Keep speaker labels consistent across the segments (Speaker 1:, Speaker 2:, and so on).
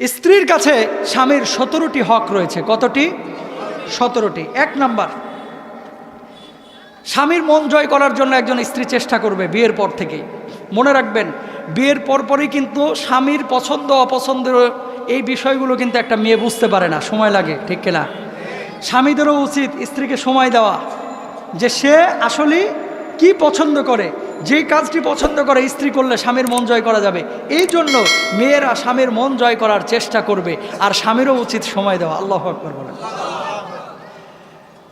Speaker 1: স্ত্রীর কাছে স্বামীর সতেরোটি হক রয়েছে। কতটি? সতেরোটি। এক নাম্বার, স্বামীর মন জয় করার জন্য একজন স্ত্রী চেষ্টা করবে বিয়ের পর থেকে। মনে রাখবেন, বিয়ের পরপরই কিন্তু স্বামীর পছন্দ অপছন্দের এই বিষয়গুলো কিন্তু একটা মেয়ে বুঝতে পারে না। সময় লাগে, ঠিক কিনা? স্বামীদেরও উচিত স্ত্রীকে সময় দেওয়া যে সে আসলে কি পছন্দ করে। যে কাজটি পছন্দ করে, স্ত্রী করলে স্বামীর মন জয় করা যাবে। এই জন্য মেয়েরা স্বামীর মন জয় করার চেষ্টা করবে, আর স্বামীরও উচিত সময় দেওয়া। আল্লাহ আকবর বলেন।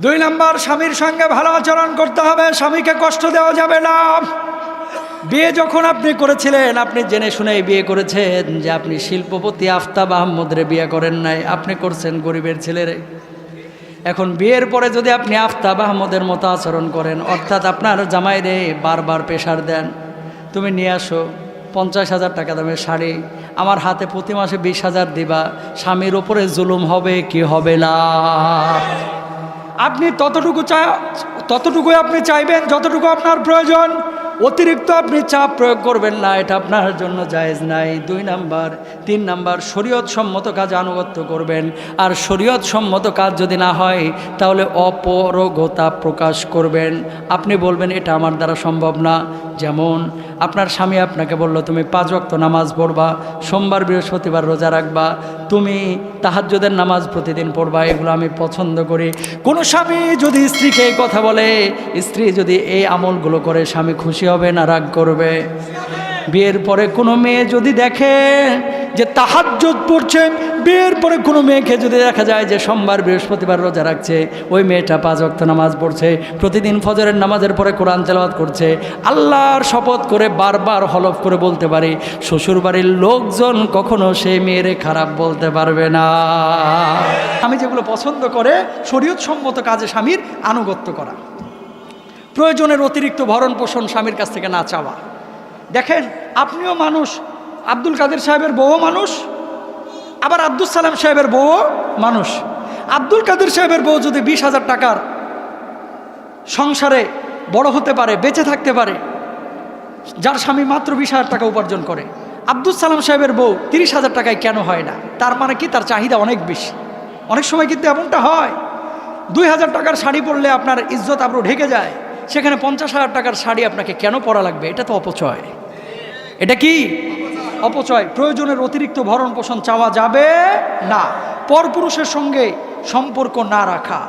Speaker 1: দুই নম্বর, স্বামীর সঙ্গে ভালো আচরণ করতে হবে, স্বামীকে কষ্ট দেওয়া যাবে না। বিয়ে যখন আপনি করেছিলেন, আপনি জেনে শুনে বিয়ে করেছেন যে আপনি শিল্পপতি আফতাব আহমদরে বিয়ে করেন নাই। আপনি করছেন গরিবের ছেলেরে। এখন বিয়ের পরে যদি আপনি আফতাব আহমদের মতো আচরণ করেন, অর্থাৎ আপনার জামাইরে বারবার প্রেশার দেন, তুমি নিয়ে আসো, পঞ্চাশ হাজার টাকা দামের শাড়ি, আমার হাতে প্রতি মাসে বিশ হাজার দিবা, স্বামীর ওপরে জুলুম হবে কি হবে না? আপনি ততটুকু চা ততটুকুই আপনি চাইবেন, যতটুকু আপনার প্রয়োজন। অতিরিক্ত আপনি চাপ প্রয়োগ করবেন না, এটা আপনার জন্য জায়েজ নাই। দুই নাম্বার, তিন নাম্বার শরীয়ত সম্মত কাজ আনুগত্য করবেন। আর শরীয়ত সম্মত কাজ যদি না হয়, তাহলে অপরগতা প্রকাশ করবেন। আপনি বলবেন, এটা আমার দ্বারা সম্ভব না। যেমন, আপনার স্বামী আপনাকে বলল, তুমি পাঁচ ওয়াক্ত নামাজ পড়বা, সোমবার, বৃহস্পতিবার রোজা রাখবা। তুমি তাহাজ্জুদের নামাজ প্রতিদিন পড়বা, এগুলো আমি পছন্দ করি। কোনো স্বামী যদি স্ত্রীকে কথা বলে, স্ত্রী যদি এই আমলগুলো করে, স্বামী খুশি হবে না, রাগ করবে। বিয়ের পরে কোনো মেয়ে যদি দেখে যে তাহার তাহাজ্জুদ পড়ছে, বিয়ের পরে কোনো মেয়েকে যদি দেখা যায় যে সোমবার, বৃহস্পতিবার রোজা রাখছে, ওই মেয়েটা পাঁচ অক্ত নামাজ পড়ছে, প্রতিদিন ফজরের নামাজের পরে কোরআন তেলাওয়াত করছে, আল্লাহর শপথ করে বারবার হলফ করে বলতে পারি, শ্বশুরবাড়ির লোকজন কখনো সেই মেয়েরে খারাপ বলতে পারবে না। আমি যেগুলো পছন্দ করে শরীয়ত সম্মত কাজে স্বামীর আনুগত্য করা। প্রয়োজনের অতিরিক্ত ভরণ পোষণ স্বামীর কাছ থেকে না চাওয়া। দেখেন, আপনিও মানুষ, আব্দুল কাদের সাহেবের বউ মানুষ, আবার আব্দুল সালাম সাহেবের বউ মানুষ। আব্দুল কাদের সাহেবের বউ যদি বিশ হাজার টাকার সংসারে বড় হতে পারে, বেঁচে থাকতে পারে, যার স্বামী মাত্র বিশ হাজার টাকা উপার্জন করে আব্দুল সালাম সাহেবের বউ তিরিশ হাজার টাকায় কেন হয় না? তার মানে কি? তার চাহিদা অনেক বেশি। অনেক সময় কিন্তু এমনটা হয়, দুই হাজার টাকার শাড়ি পরলে আপনার ইজ্জত আবরু ঢেকে যায় সেখানে পঞ্চাশ হাজার টাকার শাড়ি আপনাকে কেন পরা লাগবে? এটা তো অপচয়। এটা কি? অপচয়। প্রয়োজনের অতিরিক্ত ভরণ পোষণ চাওয়া যাবে না। পরপুরুষের সঙ্গে সম্পর্ক না রাখা।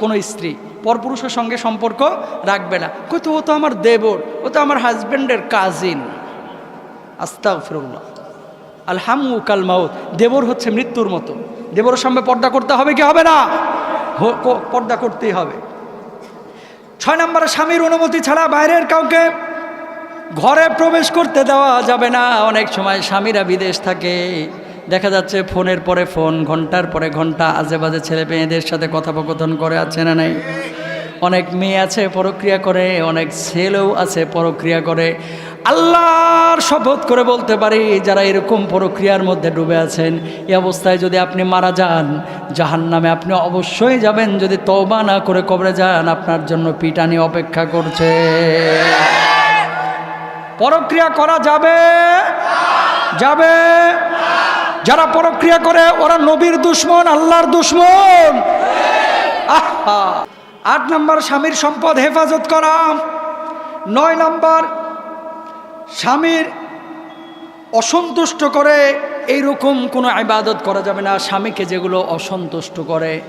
Speaker 1: কোনো স্ত্রী পরপুরুষের সঙ্গে সম্পর্ক রাখবে না। কই তো ও তো আমার দেবর, ও তো আমার হাজব্যান্ডের কাজিন আস্তাগ ফিরুল্লাহ আলহামু কাল মাউত দেবর হচ্ছে মৃত্যুর মতো। দেবরের সামনে পর্দা করতে হবে কি হবে না? পর্দা করতেই হবে। ছয় নম্বরে স্বামীর অনুমতি ছাড়া বাইরের কাউকে ঘরে প্রবেশ করতে দেওয়া যাবে না। অনেক সময় স্বামীরা বিদেশ থাকে। দেখা যাচ্ছে ফোনের পরে ফোন, ঘণ্টার পরে ঘণ্টা আজে বাজে ছেলে মেয়েদের সাথে কথোপকথন করে, আছে না নাই? অনেক মেয়ে আছে, পরক্রিয়া করে, অনেক ছেলেও আছে, পরক্রিয়া করে। আল্লাহর শপথ করে বলতে পারি, যারা এরকম প্রক্রিয়ার মধ্যে ডুবে আছেন, এই অবস্থায় যদি আপনি মারা যান জাহান নামে আপনি অবশ্যই যাবেন। যদি তওবা না করে কবরে যান, আপনার জন্য পিটানি অপেক্ষা করছে। পরক্রিয়া করা যাবে? যাবে। যারা পরক্রিয়া করে, ওরা নবীর দুশ্মন, আল্লাহর দুশ্মন। আহা! আট নম্বর স্বামীর সম্পদ হেফাজত করা। নয় নম্বর স্বামীর অসন্তুষ্ট করে এইরকম কোনো ইবাদত করা যাবে না। স্বামীকে যেগুলো অসন্তুষ্ট করে।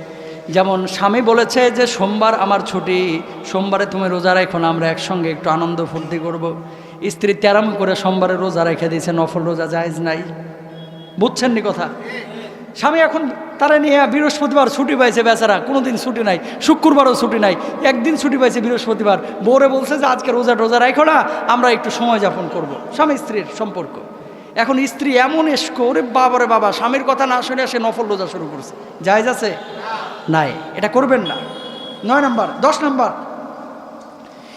Speaker 1: যেমন স্বামী বলেছে যে, সোমবার আমার ছুটি, সোমবারে তুমি রোজা রেখো না, আমরা একসঙ্গে একটু আনন্দ ফুর্তি করব। স্ত্রী তেরাম করে সোমবারে রোজা রেখে দিয়েছে, নফল রোজা জায়েজ নাই। বুঝছেন নি কথা? স্বামী এখন তারা নিয়ে বৃহস্পতিবার ছুটি পাইছে বেচারা, কোনোদিন ছুটি নাই, শুক্রবারও ছুটি নাই, একদিন ছুটি পাইছে বৃহস্পতিবার। বউরে বলছে যে, আজকে রোজা রোজা রাখো না, আমরা একটু সময় যাপন করব। স্বামী স্ত্রীর সম্পর্ক। এখন স্ত্রী এমন এসকো, ওরে বাবারে বাবা, স্বামীর কথা না শুনে সে নফল রোজা শুরু করছে। জায়জ আছে? নাই। এটা করবেন না। নয় নাম্বার, দশ নাম্বার।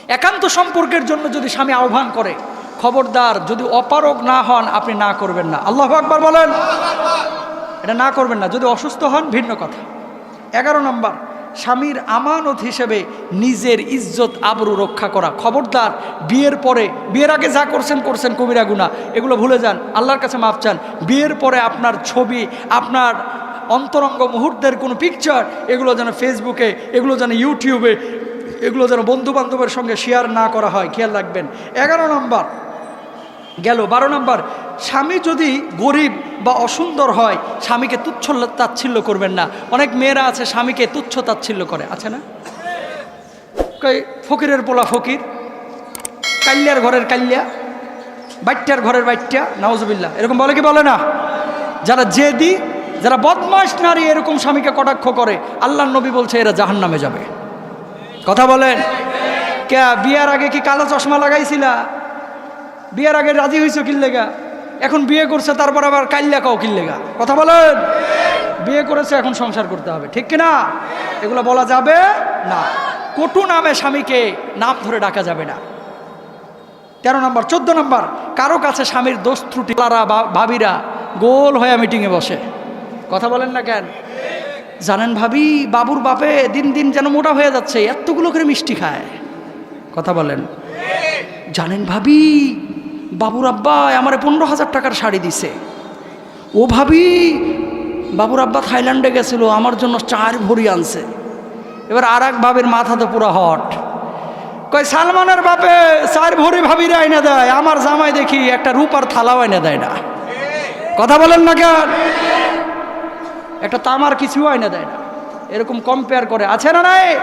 Speaker 1: একান্ত সম্পর্কের জন্য যদি স্বামী আহ্বান করে, খবরদার যদি অপারক না হন, আপনি না করবেন না। আল্লাহ আকবার বলেন। এটা না করবেন না, যদি অসুস্থ হন, ভিন্ন কথা। এগারো নম্বর, স্বামীর আমানত হিসেবে নিজের ইজ্জত, আবরু রক্ষা করা। খবরদার, বিয়ের পরে, বিয়ের আগে যা করছেন করছেন কবিরা গুণা। এগুলো ভুলে যান, আল্লাহর কাছে মাপ চান। বিয়ের পরে আপনার ছবি, আপনার অন্তরঙ্গ মুহূর্তের কোনো পিকচার এগুলো যেন ফেসবুকে এগুলো যেন ইউটিউবে এগুলো যেন বন্ধু বান্ধবের সঙ্গে শেয়ার না করা হয়, খেয়াল রাখবেন। এগারো নম্বর, গেল, বারো নম্বর স্বামী যদি গরিব বা অসুন্দর হয়, স্বামীকে তুচ্ছ তাচ্ছিল্য করবেন না। অনেক মেয়েরা আছে, স্বামীকে তুচ্ছ তাচ্ছিল্য করে। আছে না? ফকিরের পোলা ফকির? কাল্যার ঘরের কাল্যা বাচ্চার ঘরের বাচ্চা নওয়াজবিল্লা এরকম বলে কি বলে না? যারা জেদি, যারা বদমাস নারী, এরকম স্বামীকে কটাক্ষ করে আল্লাহ নবী বলছে, এরা জাহান নামে যাবে। কথা বলেন? কে, বিয়ার আগে কি কালো চশমা লাগাইছিলা? বিয়ার আগে রাজি হয়েছ কিল্লেগা? এখন বিয়ে করছে, তারপর আবার কাল্লা কাও কিল্লেগা কথা বলেন? বিয়ে করেছে, এখন সংসার করতে হবে। ঠিক কিনা? এগুলো বলা যাবে না। কটু নামে স্বামীকে নাম ধরে ডাকা যাবে না। তেরো নম্বর, চোদ্দ নম্বর, কারও কাছে স্বামীর দোষ ত্রুটি ভাবিরা গোল হয়ে মিটিংয়ে বসে। কথা বলেন না কেন? জানেন ভাবি, বাবুর বাপে দিন দিন যেন মোটা হয়ে যাচ্ছে, এতগুলো করে মিষ্টি খায়। কথা বলেন। জানেন ভাবি বাবুর আব্বা আমারে পনেরো হাজার টাকার শাড়ি দিছে। ও ভাবি, বাবুর আব্বা থাইল্যান্ডে গেছিল, আমার জন্য চার ভরি আনছে। এবার আর এক ভাবের মাথা তো পুরো হট। কয়, সালমানের বাপে চার ভরি ভাবিরে আইনে দেয়, আমার জামাই দেখি একটা রূপার থালাও এনে দেয় না। কথা বলেন না কেন? একটা তামার কিছু আইনে দেয় না। এরকম কম্পেয়ার করে। আছে না নাই?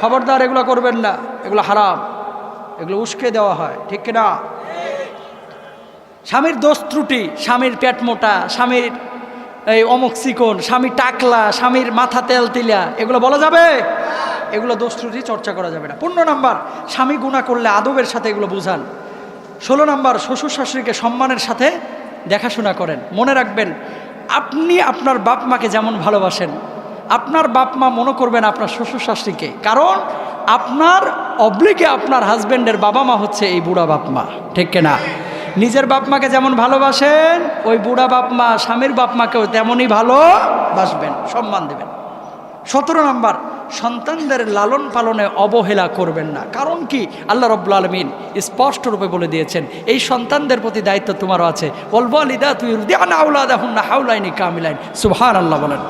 Speaker 1: খবরদার, এগুলো করবেন না। এগুলো হারাম। এগুলো উস্কে দেওয়া হয়, ঠিক কিনা? স্বামীর দোষ ত্রুটি, স্বামীর পেট মোটা, স্বামীর এই অমুক চিকন স্বামী টাকলা, স্বামীর মাথা তেল তিলা, এগুলো বলা যাবে? এগুলো দোষ ত্রুটি চর্চা করা যাবে না। পনেরো নাম্বার, স্বামী গুণা করলে আদবের সাথে এগুলো বুঝান। ষোলো নাম্বার, শ্বশুর শাশুড়িকে সম্মানের সাথে দেখাশোনা করেন। মনে রাখবেন, আপনি আপনার বাপ মাকে যেমন ভালোবাসেন, আপনার বাপ মা মনে করবেন আপনার শ্বশুর শাশুড়িকে। কারণ আপনার অবলিকে আপনার হাজব্যান্ডের বাবা মা হচ্ছে এই বুড়া বাপ মা। ঠিক না নিজের বাপ মাকে যেমন ভালোবাসেন, ওই বুড়া বাপ মা, স্বামীর বাপ মাকেও তেমনই ভালোবাসবেন, সম্মান দেবেন। সতেরো নম্বর, সন্তানদের লালন পালনে অবহেলা করবেন না। কারণ কি? আল্লাহ রব্লা আলমিন স্পষ্ট রূপে বলে দিয়েছেন, এই সন্তানদের প্রতি দায়িত্ব তোমারও আছে। বলব আলিদা তুই হাউলাইনি কামিলাইন। সুহান আল্লাহ বলেন।